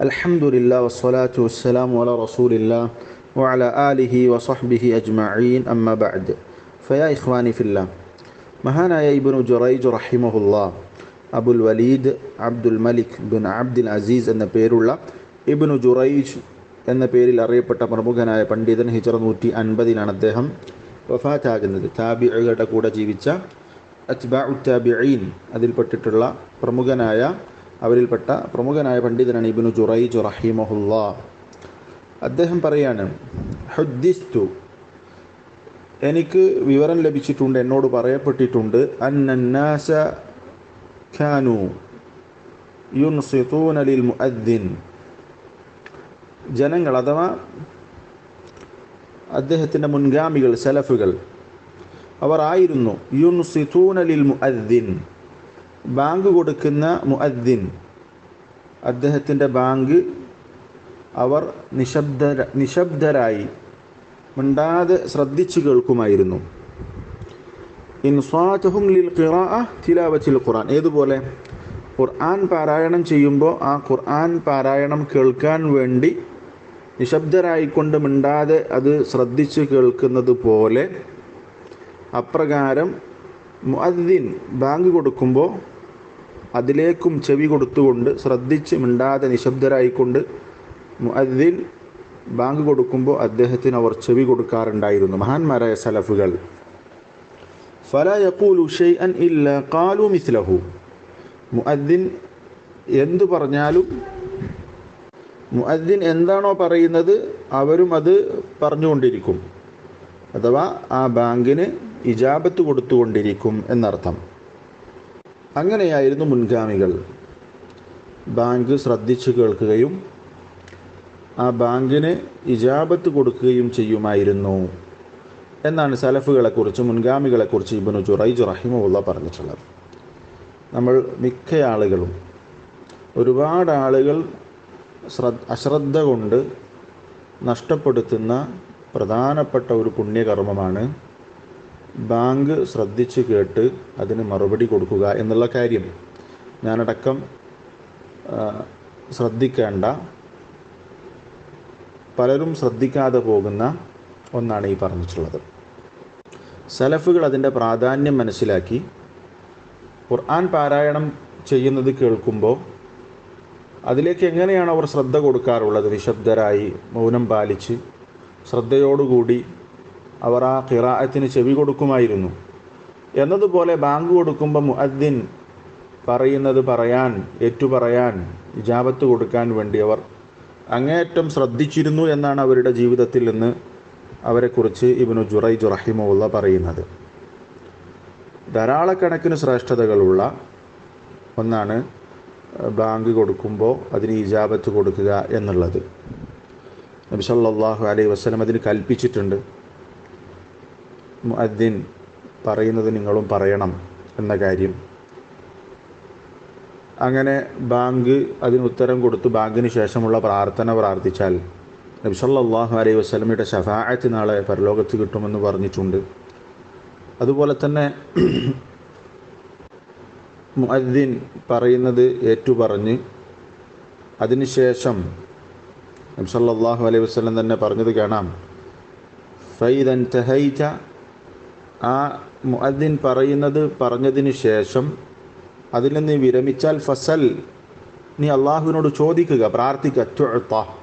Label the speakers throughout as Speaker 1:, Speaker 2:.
Speaker 1: الحمد لله والصلاة والسلام على رسول الله وعلى آله وصحبه أجمعين أما بعد فيا إخواني في الله മഹാനായ ഇബ്നു ജുറൈജ് റഹിമഹുല്ല Abul Walid Abdul Malik bin Abdul Aziz എന്ന പേരുള്ള ഇബ്നു ജുറൈജ് എന്ന പേരിൽ അറിയപ്പെട്ട പ്രമുഖനായ പണ്ഡിതൻ ഹിജറ നൂറ്റി അൻപതിലാണ് അദ്ദേഹം വഫാത്താകുന്നത് താബികളുടെ കൂടെ ജീവിച്ച അത്ബാഉ താബിഈൻ അതിൽപ്പെട്ടിട്ടുള്ള പ്രമുഖനായ അവരിൽപ്പെട്ട പ്രമുഖനായ പണ്ഡിതനാണ് ഇബ്നു ജുറൈജ് റഹിമഹുല്ല അദ്ദേഹം പറയാണ് ഹുദ്ദിസ്തു. എനിക്ക് വിവരം ലഭിച്ചിട്ടുണ്ട് എന്നോട് പറയപ്പെട്ടിട്ടുണ്ട്. അന്നന്നാസ ഖാനു യുൻസിത്തൂന ലിൽ മുഅദ്ദിൻ. ജനങ്ങൾ അഥവാ അദ്ദേഹത്തിന്റെ മുൻഗാമികൾ സലഫുകൾ അവർ ആയിരുന്നു യുൻസിത്തൂന ലിൽ മുഅദ്ദിൻ. ബാങ്ക് കൊടുക്കുന്ന മുഅദ്ദിൻ അദ്ദേഹത്തിന്റെ ബാങ്ക് അവർ നിശബ്ദ നിശബ്ദരായി മിണ്ടാതെ ശ്രദ്ധിച്ചു കേൾക്കുമായിരുന്നു. ലിൽ തിലാവത്തിൽ ഖുർആൻ. ഏതുപോലെ? ഖുർആൻ പാരായണം ചെയ്യുമ്പോൾ ആ ഖുർആൻ പാരായണം കേൾക്കാൻ വേണ്ടി നിശബ്ദരായിക്കൊണ്ട് മിണ്ടാതെ അത് ശ്രദ്ധിച്ചു കേൾക്കുന്നത് പോലെ അപ്രകാരം മുഅദ്ദിൻ ബാങ്ക് കൊടുക്കുമ്പോൾ അതിലേക്കും ചെവി കൊടുത്തുകൊണ്ട് ശ്രദ്ധിച്ച് മിണ്ടാതെ നിശബ്ദരായിക്കൊണ്ട് മുഅദ്ദിൻ ബാങ്ക് കൊടുക്കുമ്പോൾ അദ്ദേഹത്തിന് അവർ ചെവി കൊടുക്കാറുണ്ടായിരുന്നു. മഹാന്മാരായ സലഫുകൾ. ഫല യഖൂലു ഷൈഅൻ ഇല്ല ഖാലു മിസ്ലഹു. മുഅദ്ദിൻ എന്തു പറഞ്ഞാലും മുഅദ്ദിൻ എന്താണോ പറയുന്നത് അവരും അത് പറഞ്ഞുകൊണ്ടിരിക്കും. അഥവാ ആ ബാങ്കിന് ഇജാബത്ത് കൊടുത്തുകൊണ്ടിരിക്കും എന്നർത്ഥം. അങ്ങനെയായിരുന്നു മുൻഗാമികൾ. ബാങ്ക് ശ്രദ്ധിച്ചു കേൾക്കുകയും ആ ബാങ്കിന് ഇജാബത്ത് കൊടുക്കുകയും ചെയ്യുമായിരുന്നു എന്നാണ് സലഫുകളെക്കുറിച്ച് മുൻഗാമികളെക്കുറിച്ച് ഇബനു ജുറൈജ് റഹിമുള്ള പറഞ്ഞിട്ടുള്ളത്. നമ്മൾ മിക്ക ആളുകളും ഒരുപാട് ആളുകൾ ശ്രദ്ധ അശ്രദ്ധ കൊണ്ട് നഷ്ടപ്പെടുത്തുന്ന പ്രധാനപ്പെട്ട ഒരു പുണ്യകർമ്മമാണ് ബാങ്ക് ശ്രദ്ധിച്ച് കേട്ട് അതിന് മറുപടി കൊടുക്കുക എന്നുള്ള കാര്യം. ഞാനടക്കം ശ്രദ്ധിക്കേണ്ട പലരും ശ്രദ്ധിക്കാതെ പോകുന്ന ഒന്നാണ് ഈ പറഞ്ഞിട്ടുള്ളത്. സലഫുകൾ അതിന്റെ പ്രാധാന്യം മനസ്സിലാക്കി ഖുർആൻ പാരായണം ചെയ്യുന്നത് കേൾക്കുമ്പോൾ അതിലേക്ക് എങ്ങനെയാണ് അവർ ശ്രദ്ധ കൊടുക്കാറുള്ളത്? നിശബ്ദരായി മൗനം പാലിച്ച് ശ്രദ്ധയോടുകൂടി അവർ ആ ഖിറാഅത്തിന് ചെവി കൊടുക്കുമായിരുന്നു. എന്നതുപോലെ ബാങ്ക് കൊടുക്കുമ്പോൾ മുഅദ്ദിൻ പറയുന്നത് പറയാൻ ഏറ്റുപറയാൻ ഇജാബത്ത് കൊടുക്കാൻ വേണ്ടി അവർ അങ്ങേയറ്റം ശ്രദ്ധിച്ചിരുന്നു എന്നാണ് അവരുടെ ജീവിതത്തിൽ നിന്ന് അവരെക്കുറിച്ച് ഇബ്നു ജുറൈജ് റഹിമുള്ള പറയുന്നത്. ധാരാളക്കണക്കിന് ശ്രേഷ്ഠതകളുള്ള ഒന്നാണ് ബാങ്ക് കൊടുക്കുമ്പോൾ അതിന് ഇജാബത്ത് കൊടുക്കുക എന്നുള്ളത്. നബി സല്ലല്ലാഹു അലൈഹി വസല്ലം അതിന് കൽപ്പിച്ചിട്ടുണ്ട്. മുഅദ്ദിൻ പറയുന്നത് നിങ്ങളും പറയണം എന്ന കാര്യം. അങ്ങനെ ബാങ്ക് അതിന് ഉത്തരം കൊടുത്ത്. ബാങ്കിന് ശേഷമുള്ള പ്രാർത്ഥന പ്രാർത്ഥിച്ചാൽ നബി സല്ലല്ലാഹു അലൈഹി വസല്ലമയുടെ ഷഫാഅത്ത് നാളെ പരലോകത്ത് കിട്ടുമെന്ന് പറഞ്ഞിട്ടുണ്ട്. അതുപോലെ തന്നെ മുഅദ്ദിൻ പറയുന്നത് ഏറ്റുപറഞ്ഞ് അതിനുശേഷം നബി സല്ലല്ലാഹു അലൈഹി വസല്ലം തന്നെ പറഞ്ഞത് കാണാം. ഫൈദൻ തഹൈറ്റ ആ മുഅദ്ദിൻ പറയുന്നത് പറഞ്ഞതിന് ശേഷം അതിൽ നിന്ന് വിരമിച്ചാൽ ഫസൽ നീ അള്ളാഹുവിനോട് ചോദിക്കുക പ്രാർത്ഥിക്കുക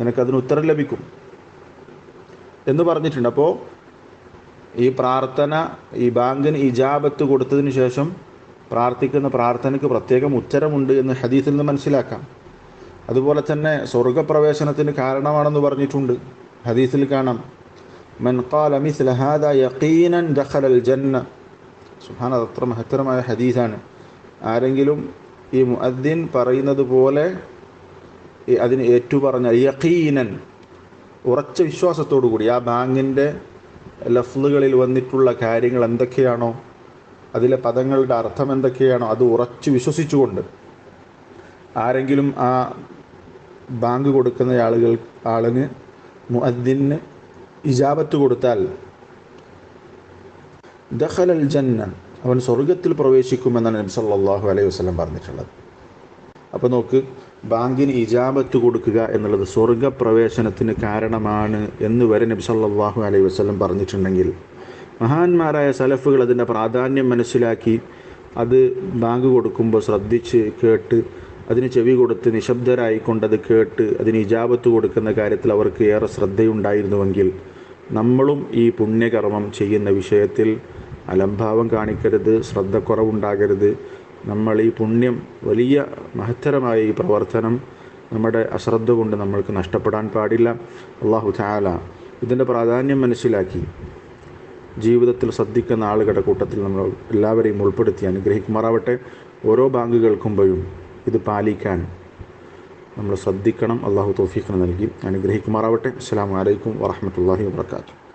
Speaker 1: നിനക്കതിന് ഉത്തരം ലഭിക്കും. എന്ന് പറഞ്ഞിട്ടുണ്ട്. അപ്പോൾ ഈ പ്രാർത്ഥന ഈ ബാങ്കിന് ഇജാബത്ത് കൊടുത്തതിന് ശേഷം പ്രാർത്ഥിക്കുന്ന പ്രാർത്ഥനയ്ക്ക് പ്രത്യേകം ഉത്തരമുണ്ട് എന്ന് ഹദീസിൽ നിന്ന് മനസ്സിലാക്കാം. അതുപോലെ തന്നെ സ്വർഗപ്രവേശനത്തിന് കാരണമാണെന്ന് പറഞ്ഞിട്ടുണ്ട്. ഹദീസിൽ കാണാം. മൻ ഖാല മിസ്ല ഹാദാ യഖീനൻ ദഖലൽ ജന്ന സുഹാന അത്ര മഹത്തരമായ ഹദീസാണ്. ആരെങ്കിലും ഈ മുഅദ്ദിൻ പറയുന്നത് പോലെ അതിന് ഏറ്റുപറഞ്ഞ യഖീനൻ ഉറച്ച വിശ്വാസത്തോടു കൂടി ആ ബാങ്കിന്റെ ലഫ്ലുകളിൽ വന്നിട്ടുള്ള കാര്യങ്ങൾ എന്തൊക്കെയാണോ അതിലെ പദങ്ങളുടെ അർത്ഥം എന്തൊക്കെയാണോ അത് ഉറച്ചു വിശ്വസിച്ചുകൊണ്ട് ആരെങ്കിലും ആ ബാങ്ക് കൊടുക്കുന്ന ആളുകൾ ആളിന് മുഅദ്ദിന് ഇജാബത്ത് കൊടുത്താൽ ദഹലൽ ജന്ന അവൻ സ്വർഗത്തിൽ പ്രവേശിക്കുമെന്നാണ് നബി സല്ലല്ലാഹു അലൈഹി വസ്ലം പറഞ്ഞിട്ടുള്ളത്. അപ്പോൾ നോക്ക് ബാങ്കിന് ഇജാബത്ത് കൊടുക്കുക എന്നുള്ളത് സ്വർഗപ്രവേശനത്തിന് കാരണമാണ് എന്ന് വരെ നബി സല്ലല്ലാഹു അലൈഹി വസ്ലം പറഞ്ഞിട്ടുണ്ടെങ്കിൽ മഹാന്മാരായ സലഫുകൾ അതിന്റെ പ്രാധാന്യം മനസ്സിലാക്കി അത് ബാങ്ക് കൊടുക്കുമ്പോൾ ശ്രദ്ധിച്ച് കേട്ട് അതിന് ചെവി കൊടുത്ത് നിശബ്ദരായിക്കൊണ്ടത് കേട്ട് അതിന് ഇജാബത്ത് കൊടുക്കുന്ന കാര്യത്തിൽ അവർക്ക് ഏറെ ശ്രദ്ധയുണ്ടായിരുന്നുവെങ്കിൽ നമ്മളും ഈ പുണ്യകർമ്മം ചെയ്യുന്ന വിഷയത്തിൽ അലംഭാവം കാണിക്കരുത് ശ്രദ്ധക്കുറവുണ്ടാകരുത്. നമ്മൾ ഈ പുണ്യം വലിയ മഹത്തരമായ ഈ പ്രവർത്തനം നമ്മുടെ അശ്രദ്ധ കൊണ്ട് നമ്മൾക്ക് നഷ്ടപ്പെടാൻ പാടില്ല. അള്ളാഹു ചാല ഇതിന്റെ പ്രാധാന്യം മനസ്സിലാക്കി. ജീവിതത്തിൽ ശ്രദ്ധിക്കുന്ന ആളുകളുടെ കൂട്ടത്തിൽ നമ്മൾ എല്ലാവരെയും ഉൾപ്പെടുത്തി അനുഗ്രഹിക്കുമാറാവട്ടെ. ഓരോ ബാങ്ക് കേൾക്കുമ്പോഴും ഇത് പാലിക്കാൻ നമ്മൾ ശ്രദ്ധിക്കണം. അള്ളാഹു തോഫീഖിന് നൽകി. അനുഗ്രഹിക്കുമാറാവട്ടെ. അസ്സാം വലൈക്കും വാഹമത്തല്ലാഹി വാത്തു